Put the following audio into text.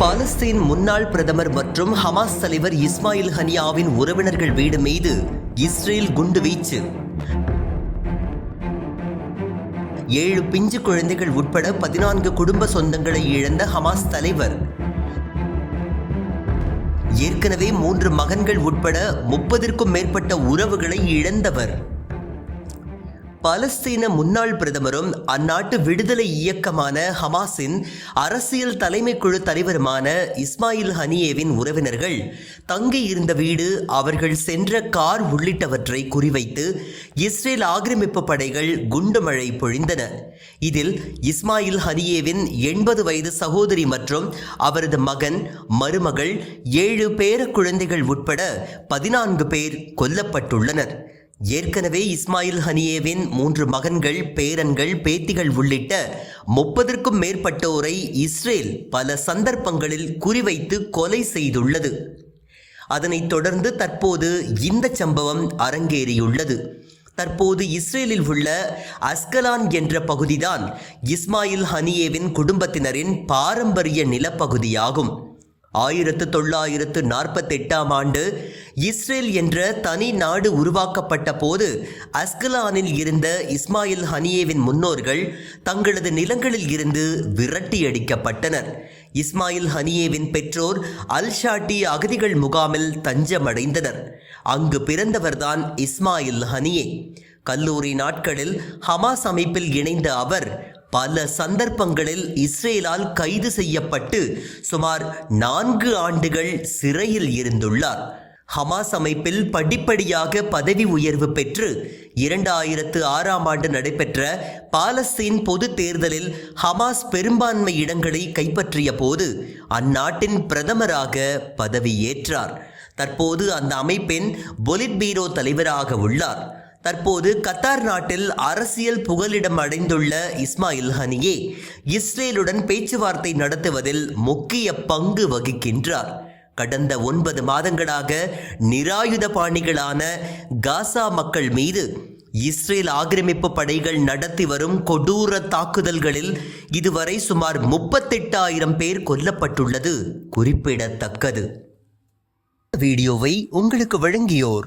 பாலஸ்தீன் முன்னாள் பிரதமர் மற்றும் ஹமாஸ் தலைவர் இஸ்மாயில் ஹனியாவின் உறவினர்கள் வீடு மீது இஸ்ரேல் குண்டுவீச்சு ஏழு பிஞ்சு குழந்தைகள் உட்பட பதினான்கு குடும்ப சொந்தங்களை இழந்த ஹமாஸ் தலைவர். ஏற்கனவே மூன்று மகன்கள் உட்பட முப்பதிற்கும் மேற்பட்ட உறவுகளை இழந்தவர். பலஸ்தீன முன்னாள் பிரதமரும் அந்நாட்டு விடுதலை இயக்கமான ஹமாஸின் அரசியல் தலைமை குழு தலைவருமான இஸ்மாயில் ஹனியேவின் உறவினர்கள் தங்கி இருந்த வீடு அவர்கள் சென்ற கார் உள்ளிட்டவற்றை குறிவைத்து இஸ்ரேல் ஆக்கிரமிப்பு படைகள் குண்டுமழை பொழிந்தன. இதில் இஸ்மாயில் ஹனியேவின் எண்பது வயது சகோதரி மற்றும் அவரது மகன் மருமகள் ஏழு பேர குழந்தைகள் உட்பட பதினான்கு பேர் கொல்லப்பட்டுள்ளனர். ஏற்கனவே இஸ்மாயில் ஹனியேவின் மூன்று மகன்கள் பேரன்கள் பேத்திகள் உள்ளிட்ட முப்பதற்கும் மேற்பட்டோரை இஸ்ரேல் பல சந்தர்ப்பங்களில் குறிவைத்து கொலை செய்துள்ளது. அதனைத் தொடர்ந்து தற்போது இந்த சம்பவம் அரங்கேறியுள்ளது. தற்போது இஸ்ரேலில் உள்ள அஸ்கலான் என்ற பகுதிதான் இஸ்மாயில் ஹனியேவின் குடும்பத்தினரின் பாரம்பரிய நிலப்பகுதியாகும். ஆயிரத்து தொள்ளாயிரத்து நாற்பத்தெட்டாம் ஆண்டு இஸ்ரேல் என்ற தனி நாடு உருவாக்கப்பட்ட போது அஸ்கலானில் இருந்த இஸ்மாயில் ஹனியேவின் முன்னோர்கள் தங்களது நிலங்களில் இருந்து விரட்டியடிக்கப்பட்டனர் இஸ்மாயில் ஹனியேவின் பெற்றோர் அல் ஷாட்டி அகதிகள் முகாமில் தஞ்சமடைந்தனர். அங்கு பிறந்தவர்தான் இஸ்மாயில் ஹனியே. கல்லூரி நாட்களில் ஹமாஸ் அமைப்பில் இணைந்த அவர் பல சந்தர்ப்பங்களில் இஸ்ரேலால் கைது செய்யப்பட்டு சுமார் நான்கு ஆண்டுகள் சிறையில் இருந்துள்ளார். ஹமாஸ் அமைப்பில் படிப்படியாக பதவி உயர்வு பெற்று இரண்டாயிரத்து ஆறாம் ஆண்டு நடைபெற்ற பாலஸ்தீன் பொது தேர்தலில் ஹமாஸ் பெரும்பான்மை இடங்களை கைப்பற்றிய போது அந்நாட்டின் பிரதமராக பதவியேற்றார். தற்போது அந்த அமைப்பின் பொலிட் பீரோ தலைவராக உள்ளார். தற்போது கத்தார் நாட்டில் அரசியல் புகலிடம் அடைந்துள்ள இஸ்மாயில் ஹனியே இஸ்ரேலுடன் பேச்சுவார்த்தை நடத்துவதில் முக்கிய பங்கு வகிக்கின்றார். கடந்த ஒன்பது மாதங்களாக நிராயுத பாணிகளான காசா மக்கள் மீது இஸ்ரேல் ஆக்கிரமிப்பு படைகள் நடத்தி வரும் கொடூர தாக்குதல்களில் இதுவரை சுமார் முப்பத்தெட்டாயிரம் பேர் கொல்லப்பட்டுள்ளது குறிப்பிடத்தக்கது. வீடியோவை உங்களுக்கு வழங்கியோர்